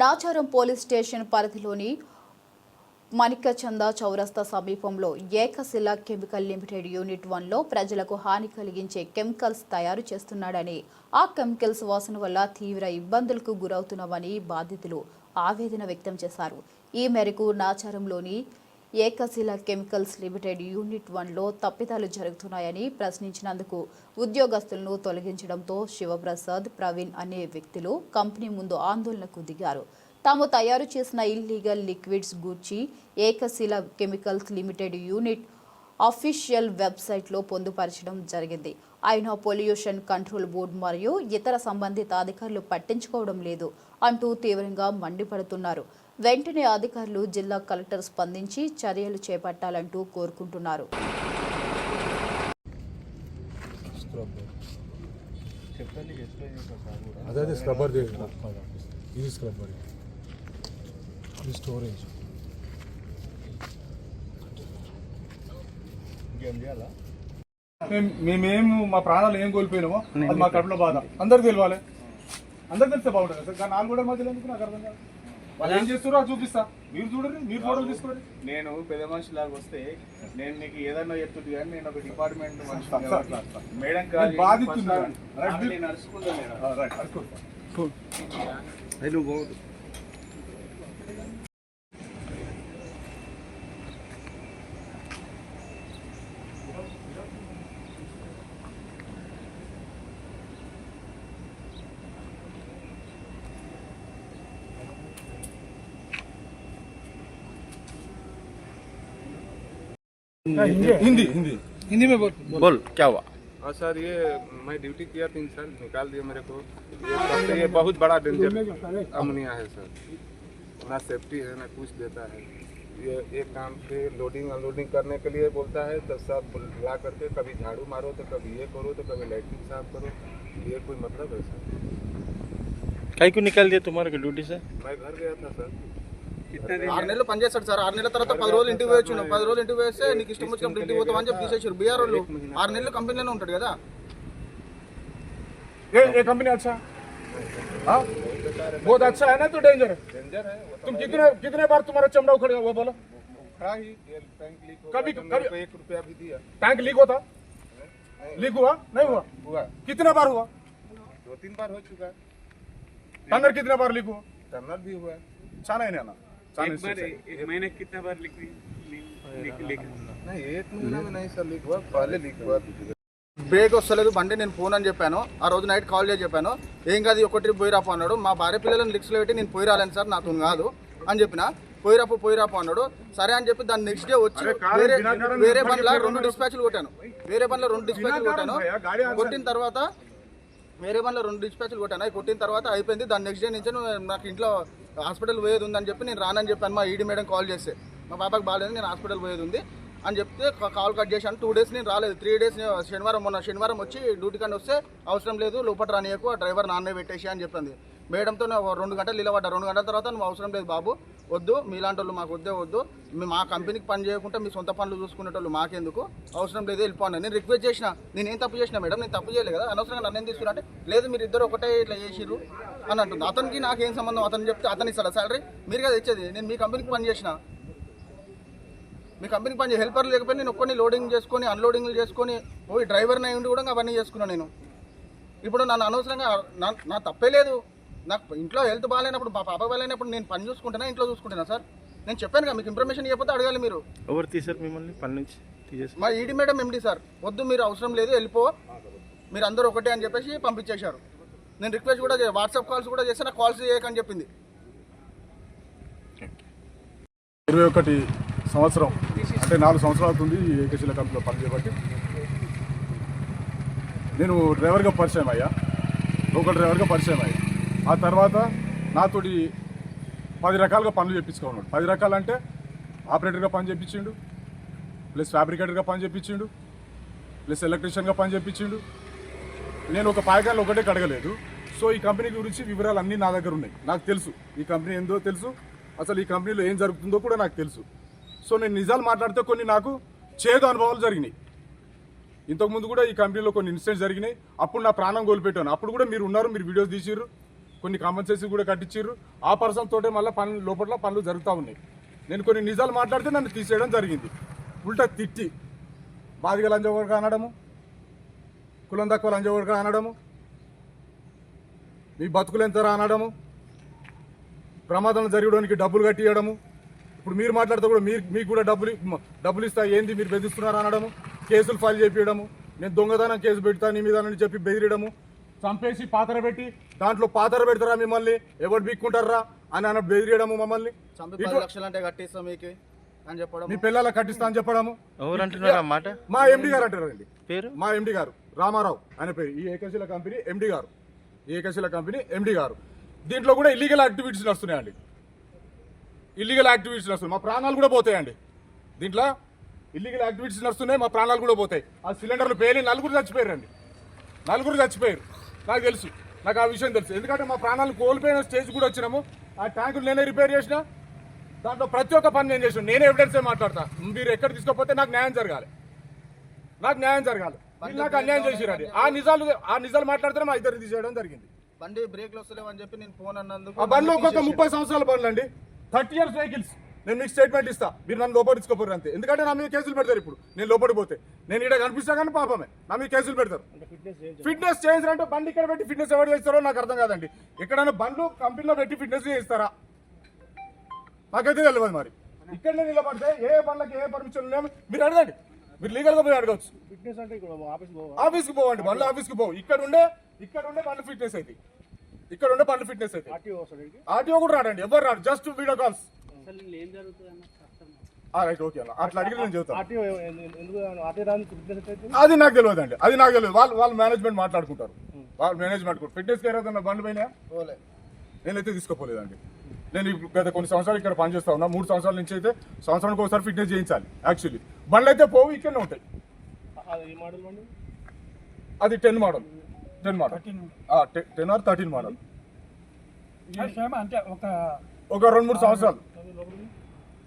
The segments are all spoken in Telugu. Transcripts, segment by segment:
నాచారం పోలీస్ స్టేషన్ పరిధిలోని మణికచంద చౌరస్తా సమీపంలో ఏకశిల కెమికల్ లిమిటెడ్ యూనిట్ వన్లో ప్రజలకు హాని కలిగించే కెమికల్స్ తయారు చేస్తున్నాడని ఆ కెమికల్స్ వాసన వల్ల తీవ్ర ఇబ్బందులకు గురవుతున్నామని బాధితులు ఆవేదన వ్యక్తం చేశారు. ఈ మేరకు నాచారంలోని ఏకశిల కెమికల్స్ లిమిటెడ్ యూనిట్ వన్లో తప్పిదాలు జరుగుతున్నాయని ప్రశ్నించినందుకు ఉద్యోగస్తులను తొలగించడంతో శివప్రసాద్ ప్రవీణ్ అనే వ్యక్తులు కంపెనీ ముందు ఆందోళనకు దిగారు. తాము తయారు చేసిన ఇల్లీగల్ లిక్విడ్స్ గూర్చి Ekashila chemicals limited unit official వెబ్సైట్లో పొందుపరచడం జరిగింది. అయినా పొల్యూషన్ కంట్రోల్ బోర్డు మరియు ఇతర సంబంధిత అధికారులు పట్టించుకోవడం లేదు అంటూ తీవ్రంగా మండిపడుతున్నారు. వెంటనే అధికారులు జిల్లా కలెక్టర్ స్పందించి చర్యలు చేపట్టాలంటూ కోరుకుంటున్నారు. అదే అదే స్క్రబ్బర్ ఇది స్క్రబ్బర్ ఇది స్టోరేజ్ మేము- మేమేం మా ప్రాణాలు ఏం కోల్పోయినామో అది మా కడుపులో బాధ. అందరికి తెలియాలి. అందరికి తెలిస్తే బాగుంటుంది. సార్ కానీ నాలుగు కూడా మధ్యలో ఎందుకు నాకు అర్థం కాదు. వాళ్ళు ఏం చేస్తారో అది చూపిస్తా. మీరు చూడండి మీరు ఫోటోలు తీసుకోండి. నేను పెద్ద మనిషిలాగా వస్తే నేను నీకు ఏదన్నా చెప్తుంది కానీ నేను ఒక డిపార్ట్మెంట్ మనిషి. మేడం నేను కాల్ బాధితున్నాను. రైట్. हाँ, हिंदी हिंदी हिंदी। में बोल बोल। क्या हुआ? और सर ये मैं ड्यूटी किया तीन साल निकाल दिया मेरे को। ये, तो ये बहुत बड़ा डेंजर अमनिया है सर। ना सेफ्टी है ना कुछ देता है। ये एक काम पे लोडिंग अनलोडिंग करने के लिए बोलता है तो सब ला करके कभी झाड़ू मारो तो कभी ये करो तो कभी लाइटिंग साफ़ करो। ये कोई मतलब है सर? कहीं को निकाल दिया तुम्हारे ड्यूटी से? मैं घर गया था सर। ఆరు నెలలు పనిచేస్తాడు సార్ ఆరు నెలల తర్వాత పది రోజులు ఇంటికి పోయొచ్చు పది రోజులు ఇంటికి పోయేస్తే నీకు ఇష్టం వచ్చినప్పుడు ఇంటికి పోతాం అని చెప్పి తీసేసారు బీఆర్ వాళ్ళు ఆరు నెలలు కంపెనీలోనే ఉంటాడు కదా ये ये कंपनी अच्छा हाँ बहुत अच्छा है ना तो डेंजर है डेंजर है वो तुम कितने कितने बार तुम्हारा चमड़ा उखड़ गया वो बोलो खड़ा ही ये टैंक लीक हो कभी- गया, तो मेरे कभी- को एक रुपया भी दिया टैंक लीक होता लीक हुआ नहीं हुआ हुआ कितने बार हुआ दो तीन बार हो चुका है टंगर कितने बार लीक हुआ टनल भी हुआ है छाना ही नहीं आना छाना एक बार इससे- एक महीने कितना बार लिख लिख लिख नहीं एक महीना में नहीं सर लीक हुआ पहले लीक हुआ బ్రేక్ వస్తలేదు బండి నేను ఫోన్ అని చెప్పాను ఆ రోజు నైట్ కాల్ చేసి చెప్పాను ఏం కాదు ఒక ట్రిప్ పోయి రాపో అన్నాడు మా భార్య పిల్లలను లిక్స్లో పెట్టి నేను పోయి రాలేను సార్ నాతో కాదు అని చెప్పిన పోయి రాపో పోయి రాపో అన్నాడు సరే అని చెప్పి దాని నెక్స్ట్ డే వచ్చి వేరే వేరే బండ్ల రెండు డిస్పాచ్లు కొట్టాను వేరే బండ్ల రెండు డిస్పాచ్లు కొట్టాను కొట్టిన తర్వాత వేరే బండ్లో రెండు డిస్పాచ్లు కొట్టాను. అవి కొట్టిన తర్వాత అయిపోయింది. దాని నెక్స్ట్ డే నుంచి నాకు ఇంట్లో హాస్పిటల్ పోయేది ఉందని చెప్పి నేను రానని చెప్పాను. మా ఈడీ మేడం కాల్ చేస్తే. మా పాపకి బాగాలేదు నేను హాస్పిటల్ పోయేది ఉంది అని చెప్తే కాల్ కట్ చేశాను. టూ డేస్ నేను రాలేదు. త్రీ డేస్ శనివారం మొన్న శనివారం వచ్చి డ్యూటీ కానీ వస్తే అవసరం లేదు లోపల రానియకు ఆ డ్రైవర్ నాన్నే పెట్టేసి అని చెప్పింది మేడంతో రెండు గంటలు నిలబడ్డా. రెండు గంటల తర్వాత నువ్వు అవసరం లేదు బాబు. వద్దు మీలాంటి వాళ్ళు మాకు వద్దే వద్దు. మా కంపెనీకి పని చేయకుండా మీ సొంత పనులు చూసుకునేటోళ్ళు మాకెందుకు? అవసరం లేదు వెళ్ళిపోండి నేను రిక్వెస్ట్ చేసిన. నేను ఏం తప్పు చేసిన మేడం? నేను తప్పు చేయలేదు కదా. అనవసరంగా నన్ను ఏం తీసుకున్నా లేదు మీరు ఇద్దరు ఒకటే ఇట్లా చేసిర్రు అని అంటుంది అతనికి నాకేం సంబంధం? అతను చెప్తే అతను ఇస్తాడు సాలరీ మీరు కదా ఇచ్చేది. నేను మీ కంపెనీకి పని చేసిన. మీ కంపెనీకి పని హెల్పర్ లేకపోతే నేను ఒక్కడిని లోడింగ్ చేసుకొని అన్లోడింగ్లు చేసుకొని పోయి డ్రైవర్ని అయ్యి ఉండి కూడా అవన్నీ చేసుకున్నాను నేను. ఇప్పుడు నన్ను అనవసరంగా నా తప్పే లేదు. నాకు ఇంట్లో హెల్త్ బాగాలేనప్పుడు మా పాప బాగాలేనప్పుడు నేను పని చూసుకుంటున్నా ఇంట్లో చూసుకుంటున్నా సార్? నేను చెప్పాను కదా మీకు ఇన్ఫర్మేషన్ ఇవ్వకపోతే అడగాలి మీరు. ఎవరు తీసారు మిమ్మల్ని? పని నుంచి తీసేసి మా ఈడీ మేడం ఎండి సార్ వద్దు మీరు అవసరం లేదు వెళ్ళిపో. మీరు అందరూ ఒకటే అని చెప్పేసి పంపించేశారు. నేను రిక్వెస్ట్ కూడా వాట్సాప్ కాల్స్ కూడా చేస్తే నాకు కాల్స్ చేయకని చెప్పింది. ఇరవై ఒకటి సంవత్సరం అంటే నాలుగు సంవత్సరాలు అవుతుంది ఈ ఏకశిల కంపెనీలో పనిచేయబట్టి నేను డ్రైవర్గా పరిచయం అయ్యా. లోకల్ డ్రైవర్గా పరిచయం అయ్యా. ఆ తర్వాత నాతోటి పది రకాలుగా పనులు చెప్పించుకున్నాడు పది రకాలు అంటే ఆపరేటర్గా పని చెప్పించిండు ప్లస్ ఫ్యాబ్రికేటర్గా పని చెప్పించిండు ప్లస్ ఎలక్ట్రీషియన్గా పని చేయించిండు నేను ఒక పాయకాయలు ఒకటే కడగలేదు. సో ఈ కంపెనీ గురించి వివరాలు అన్నీ నా దగ్గర ఉన్నాయి. నాకు తెలుసు. ఈ కంపెనీ ఏందో తెలుసు. అసలు ఈ కంపెనీలో ఏం జరుగుతుందో కూడా నాకు తెలుసు. సో నేను నిజాలు మాట్లాడితే కొన్ని నాకు చేదు అనుభవాలు జరిగినాయి. ఇంతకుముందు కూడా ఈ కంపెనీలో కొన్ని ఇన్సిడెంట్స్ జరిగినాయి. అప్పుడు నా ప్రాణం కోల్పెట్టాను అప్పుడు కూడా మీరు ఉన్నారు మీరు వీడియోస్ తీసిర్రు. కొన్ని కాంపెన్సేషన్ కూడా కట్టించారు ఆ పర్సన్ తోటే మళ్ళీ పనులు లోపల పనులు జరుగుతూ ఉన్నాయి. నేను కొన్ని నిజాలు మాట్లాడితే నన్ను తీసేయడం జరిగింది. ఉల్టా తిట్టి. బాధిగా లంచగొడక అనడము కులం తక్కువ లంచగొడక అనడము మీ బతుకులు ఎంతరా అనడము ప్రమాదం జరగడానికి డబ్బులు కట్టియడము. ఇప్పుడు మీరు మాట్లాడితే కూడా మీరు మీకు కూడా డబ్బులు డబ్బులు ఇస్తా ఏంది మీరు బెదిరిస్తున్నారు అనడము కేసులు ఫైల్ చేపించడము నేను దొంగతనం కేసు పెడతా నీ మీద అని చెప్పి బెదిరడము చంపేసి పాతర పెట్టి దాంట్లో పాతర పెడతారా మిమ్మల్ని? ఎవరు బీక్కుంటారా? అని అన్న బెదిరియడము మమ్మల్ని. చంపి పది ఇటు- లక్షలు అంటే కట్టిస్తాం మీకు అని చెప్పడం మీ పిల్లల కట్టిస్తా అని చెప్పడము. ఎవరు అంటున్నారు ఆ మాట? మా ఎండి గారు అంటారండి పేరు? మా ఎండి గారు. రామారావు ఆయన పేరు. ఈ ఏకశిల కంపెనీ ఎండి గారు. ఈ ఏకశిల కంపెనీ ఎండి గారు. దీంట్లో కూడా ఇల్లీగల్ యాక్టివిటీస్ నడుస్తున్నాయండి. ఇల్లీగల్ యాక్టివిటీస్ నడుస్తున్నాయి. మా ప్రాణాలు కూడా పోతాయండి. దీంట్లో ఇల్లీగల్ యాక్టివిటీస్ నడుస్తున్నాయి మా ప్రాణాలు కూడా పోతాయి. ఆ సిలిండర్లు పేలి నలుగురు చచ్చిపోయారండి. నలుగురు చచ్చిపోయారు. నాకు తెలుసు. నాకు ఆ విషయం తెలుసు. ఎందుకంటే మా ప్రాణాలు కోల్పోయిన స్టేజ్ కూడా వచ్చినాము. ఆ ట్యాంకులు నేనే రిపేర్ చేసిన. దాంట్లో ప్రతి ఒక్క పని నేను చేసిన. నేనే ఎవిడెన్సే మాట్లాడతా. మీరు ఎక్కడ తీసుకోకపోతే నాకు న్యాయం జరగాలి. నాకు న్యాయం జరగాలి. నాకు అన్యాయం చేసిరండి ఆ నిజాలు ఆ నిజాలు మాట్లాడితేనే మా ఇద్దరు తీసేయడం జరిగింది. బండి బ్రేక్లు వస్తలేవు అని చెప్పి నేను ఫోన్ అన్నందుకు ఆ బండ్లు ఒక్కొక్క ముప్పై సంవత్సరాల బండ్లు అండి. Thirty years vehicles. నేను మీకు స్టేట్మెంట్ ఇస్తా. మీరు నన్ను లోపల తీసుకోపోరు అంతే. ఎందుకంటే నా మీద కేసులు పెడతారు ఇప్పుడు. నేను లోపలికి పోతే. నేను ఇక్కడ కనిపిస్తా కానీ పాపమే. నా మీద కేసులు పెడతారు. ఫిట్నెస్ చేంజ్ అంటే బండి ఇక్కడ పెట్టి ఫిట్నెస్ ఎవరు చేస్తారో నాకు అర్థం కాదండి. ఎక్కడైనా బండ్లు కంపెనీలో పెట్టి ఫిట్నెస్ చేస్తారా నాకైతే తెలియదు మరి. ఇక్కడనే నిలబడితే ఏ బండ్లకి ఏ పర్మిషన్ ఉన్నాయో మీరు అడగండి. మీరు లీగల్గా పోయి అడగవచ్చు ఆఫీస్కి పోవండి. బండ్లు ఆఫీస్కి పోవు. ఇక్కడ ఉండే ఇక్కడ ఉండే బండ్లు ఫిట్నెస్ అయితే. ఇక్కడ ఉండే బండ్లు ఫిట్నెస్ అయితే. ఆర్టీఓ కూడా రాడండి. ఎవరు రాడు? Just video calls right okay అన్న. అట్లా అడిగి నేను చెబుతాను. అది నాకు తెలియదు అండి అది నాకు తెలియదు. వాళ్ళు వాళ్ళు మేనేజ్మెంట్ మాట్లాడుకుంటారు. వాళ్ళు మేనేజ్మెంట్ ఫిట్నెస్ కేర్ ఏదైనా బండ్లు పోయినా పోలే. నేనైతే తీసుకోపోలేదండి. నేను గత కొన్ని సంవత్సరాలు ఇక్కడ పనిచేస్తా ఉన్నా. మూడు సంవత్సరాల నుంచి అయితే సంవత్సరానికి ఒకసారి ఫిట్నెస్ చేయించాలి యాక్చువల్లీ బండ్లు అయితే పోవు ఇక్కడనే ఉంటాయి. అది ten model ten model ten or thirteen model అంటే ఒక ఒక రెండు మూడు సంవత్సరాలు.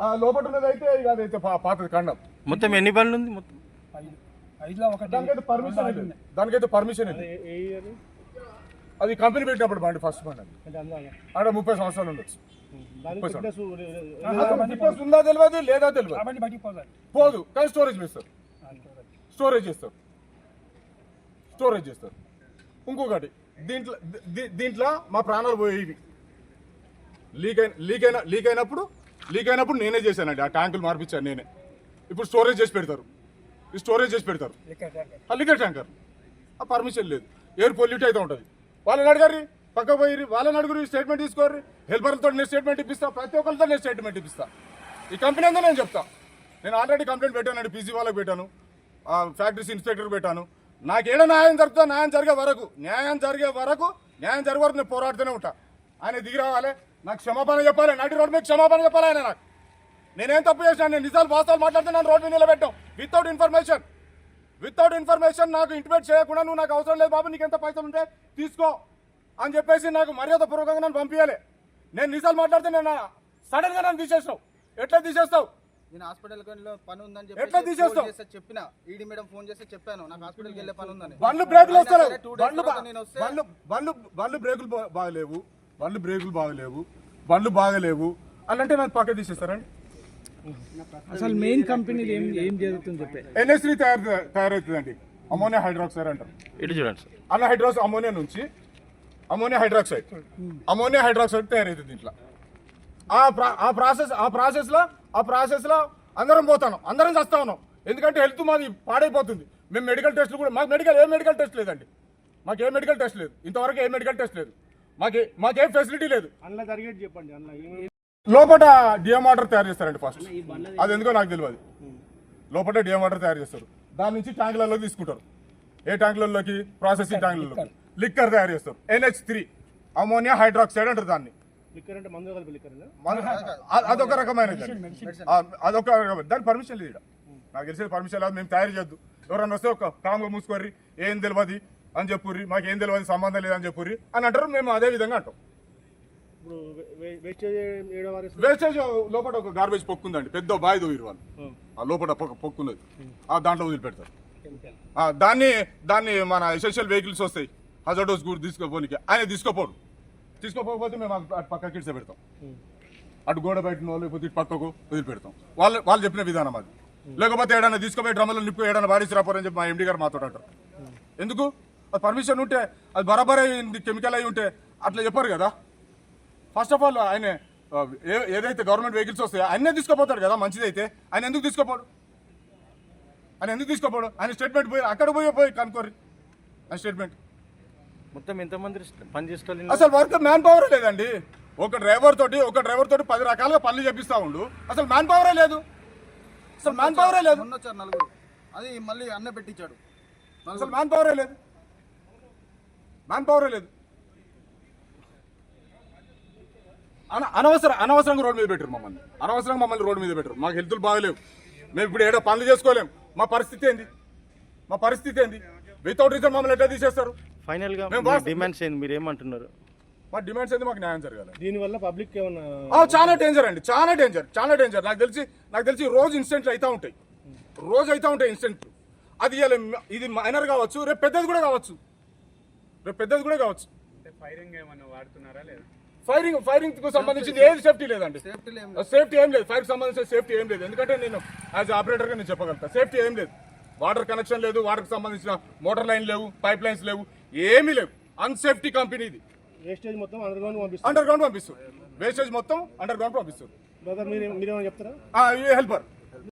ఆ, లోపల ఉన్నది అయితే ఇక అదైతే పా- పాతది ఖండం. మొత్తం ఎన్ని బండ్లు ఉంది మొత్తం? ఐదు ఐదులో ఒకటి. దానికైతే పర్మిషన్ దానికైతే పర్మిషన్ అది కంపెనీ పెట్టినప్పుడు బండి ఫస్ట్ బండి అది. అంటే ముప్పై సంవత్సరాలు ఉండొచ్చు. ఫిట్నెస్ ఉందా తెలియదు లేదా తెలియదు పోదాం. పోదు కానీ స్టోరేజ్ చేస్తారు స్టోరేజ్ చేస్తారు. స్టోరేజ్ చేస్తారు. ఇంకొకటి దీంట్లో దీంట్లో మా ప్రాణాలు పోయేవి. లీక్ అయిన లీక్ అయిన లీక్ అయినప్పుడు లీక్ అయినప్పుడు నేనే చేశానండి. ఆ ట్యాంకులు మార్పించాను నేనే. ఇప్పుడు స్టోరేజ్ చేసి పెడతారు. ఈ స్టోరేజ్ చేసి పెడతారు. Leakage tanker. ఆ పర్మిషన్ లేదు. ఎయిర్ పొల్యూట్ అయితే ఉంటుంది. వాళ్ళని అడగారు పక్క పోయి వాళ్ళని అడుగురు స్టేట్మెంట్ తీసుకోరు హెల్పర్లతో నేను స్టేట్మెంట్ ఇప్పిస్తా. ప్రతి ఒక్కరితో నేను స్టేట్మెంట్ ఇప్పిస్తా. ఈ కంపెనీ అంతా నేను చెప్తా. నేను ఆల్రెడీ కంప్లైంట్ పెట్టానండి. పీసీ వాళ్ళకి పెట్టాను. ఆ, ఫ్యాక్టరీస్ ఇన్స్పెక్టర్ పెట్టాను. నాకేదో న్యాయం జరుగుతుందో న్యాయం జరిగే వరకు న్యాయం జరిగే వరకు న్యాయం జరిగే వరకు నేను పోరాడుతూనే ఉంటా. ఆయన దిగి రావాలి. నాకు క్షమాపణ చెప్పాలి నడి రోడ్డు మీద క్షమాపణ చెప్పాలి ఆయన నాకు. నేనేం తప్పు చేశాను నేను నిజాలు వాస్తవాలు మాట్లాడుతున్నాను రోడ్డు మీద నిలబెట్టాం. వితౌట్ ఇన్ఫర్మేషన్ వితౌట్ ఇన్ఫర్మేషన్ నాకు ఇంటిమేట్ చేయకుండా నువ్వు నాకు అవసరం లేదు బాబు నీకు ఎంత పైసలు ఉంటే తీసుకో అని చెప్పేసి నాకు మర్యాద పూర్వకంగా నన్ను పంపించాలి నేను నిజాలు మాట్లాడితే నేను సడన్గా నన్ను తీసేస్తావు ఎట్లా తీసేస్తావు? నేను హాస్పిటల్ పని ఉందని ఎట్లా చెప్పి తీసేస్తావు? చేస్తే చెప్పిన. ఈడీ మేడం ఫోన్ చేస్తే చెప్పాను. నాకు హాస్పిటల్కి వెళ్ళే పని ఉందని. బండ్లు బ్రేకులు days బండ్లు బండ్లు బ్రేకులు బాగలేవు. బండ్లు బ్రేకులు బాగలేవు బండ్లు బాగలేవు. అని అంటే నన్ను పక్క తీసేస్తారండి. అసలు మెయిన్ కంపెనీ ఏం ఏం జరుగుతుంది చెప్పే. ఎన్ఎస్ త్రీ తయారు తయారవుతుందండి. అమోనియా హైడ్రాక్సైడ్ అంటారు. ఇటు చూడండి సార్. అన్న హైడ్రాక్స్ అమోనియా నుంచి అమోనియా హైడ్రాక్సైడ్. అమోనియా హైడ్రాక్సైడ్ తయారైతుంది దీంట్లో. ఆ ప్రా ఆ ప్రాసెస్ ఆ ప్రాసెస్లో ఆ ప్రాసెస్లో అందరం పోతాను. అందరం చేస్తా ఉన్నాం. ఎందుకంటే హెల్త్ మాది పాడైపోతుంది. మేము మెడికల్ టెస్ట్లు కూడా మాకు మెడికల్ ఏ మెడికల్ టెస్ట్ లేదండి. మాకు ఏ మెడికల్ టెస్ట్ లేదు. ఇంతవరకు ఏ మెడికల్ టెస్ట్ లేదు. మాకే మాకేం ఫెసిలిటీ లేదు. జరిగేది చెప్పండి లోపల డిఎం వాటర్ తయారు చేస్తారండి ఫస్ట్ అది ఎందుకో నాకు తెలియదు లోపల డిఎం వాటర్ తయారు చేస్తారు. దాని నుంచి ట్యాంకులలోకి తీసుకుంటారు. ఏ ట్యాంకులలోకి? ప్రాసెసింగ్ ట్యాంకులలోకి. లిక్కర్. తయారు చేస్తారు. ఎన్హెచ్ త్రీ అమోనియా హైడ్రాక్సైడ్ అంటారు దాన్ని. అదొక రకమైనది అదొక రకమైన దాని పర్మిషన్ లేదు. నాకు తెలిసేది పర్మిషన్ లేదు మేము తయారు చేయొద్దు. ఎవరన్నా వస్తే ఒక కామ్గా మూసుకోర్రి ఏం తెలియదు అని చెప్పుర్రి మాకు ఏం తెలియదు సంబంధం లేదని చెప్పుర్రి అని అంటారు మేము అదే విధంగా అంటాం. వేస్టేజ్ లోపల ఒక గార్బేజ్ పొక్కు ఉందండి పెద్ద బాయ్ దూరు వాళ్ళు. ఆ. లోపల పొక్క పొక్కు ఉన్నది ఆ దాంట్లో వదిలిపెడతారు. ఆ, దాన్ని దాన్ని మన ఎసెన్షియల్ వెహికల్స్ వస్తాయి హజార్డోస్ కూడా తీసుకోపోనికి. ఆయన తీసుకోపోడు. తీసుకోకపోతే మేము అటు పక్కకి ఇడిసే పెడతాం. అటు గోడ బయట వాళ్ళు లేకపోతే ఇటు పక్కకు వదిలిపెడతాం. వాళ్ళు వాళ్ళు చెప్పిన విధానం అది. లేకపోతే ఏడన్నా తీసుకుపోయి డ్రమ్ములో నిప్పు ఏడన్నా వాడిసి రాపోరని చెప్పి మా ఎండి గారు మాతో అంటారు. ఎందుకు? అది పర్మిషన్ ఉంటే అది బరాబర్ అయింది కెమికల్ అయి ఉంటే అట్లా చెప్పారు కదా. ఫస్ట్ ఆఫ్ ఆల్ ఆయన ఏదైతే గవర్నమెంట్ వెహికల్స్ వస్తాయో ఆయనే తీసుకోపోతాడు కదా మంచిదైతే. ఆయన ఎందుకు తీసుకోపోడు? ఆయన ఎందుకు తీసుకోపోడు? ఆయన స్టేట్మెంట్ పోయి అక్కడ పోయి పోయి కనుక్కోరు ఆయన స్టేట్మెంట్ మొత్తం ఎంతమంది పని చేస్తారు అసలు వర్క్ మ్యాన్ పవర్ లేదండి. ఒక డ్రైవర్ తోటి ఒక డ్రైవర్ తోటి పది రకాలుగా పనులు చేపిస్తా ఉండు. అసలు మ్యాన్ పవరే లేదు. అసలు మ్యాన్ పవరే లేదు నలుగురు. అది మళ్ళీ అన్న పెట్టించాడు. అసలు మ్యాన్ పవరే లేదు. మ్యాన్ పవరే లేదు. అన అనవసరం అనవసరంగా రోడ్డు మీద పెట్టారు మమ్మల్ని. అనవసరంగా మమ్మల్ని రోడ్డు మీద పెట్టారు మాకు హెల్తులు బాగలేవు. మేము ఇప్పుడు ఏడో పనులు చేసుకోలేం. మా పరిస్థితి ఏంది? మా పరిస్థితి ఏంది? వితౌట్ రీజన్ మమ్మల్ని ఎట్లా తీసేస్తారు? ఫైనల్గా మేము మీ వాస్తు- డిమాండ్స్ ఏంది? మీరు ఏమంటున్నారు? మా డిమాండ్స్ ఏంది? మాకు న్యాయం జరగాలి. దీనివల్ల పబ్లిక్ ఏమన్నా ఆ, చాలా డేంజర్ అండి. చాలా డేంజర్ చాలా డేంజర్ నాకు తెలిసి నాకు తెలిసి రోజు ఇన్సిడెంట్లు అవుతా ఉంటాయి. రోజు అవుతా ఉంటాయి ఇన్సిడెంట్లు అది ఇది మైనర్ కావచ్చు రేపు పెద్దది కూడా కావచ్చు. రేపు పెద్దది కూడా కావచ్చు. ఫైరింగ్ ఏమన్నా వాడుతున్నారా లేదా? ఫైరింగ్ ఫైరింగ్కు సంబంధించింది ఏది సేఫ్టీ లేదండి. సేఫ్టీ ఏం సేఫ్టీ ఏం లేదు. ఫైర్ సంబంధించిన సేఫ్టీ ఏం లేదు. ఎందుకంటే నేను యాజ్ ఆపరేటర్గా నేను చెప్పగలుగుతా. సేఫ్టీ ఏం లేదు. వాటర్ కనెక్షన్ లేదు. వాటర్కి సంబంధించిన మోటార్ లైన్ లేవు. పైప్ లైన్స్ లేవు. ఏమీ లేవు. అన్సేఫ్టీ కంపెనీ ఇది. వేస్టేజ్ మొత్తం అండర్ గ్రౌండ్ పంపిస్తారు. అండర్ గ్రౌండ్ పంపిస్తారు. వేస్టేజ్ మొత్తం అండర్ గ్రౌండ్ పంపిస్తారు. బ్రదర్ మీరు మీరేమైనా చెప్తారా? హెల్పర్.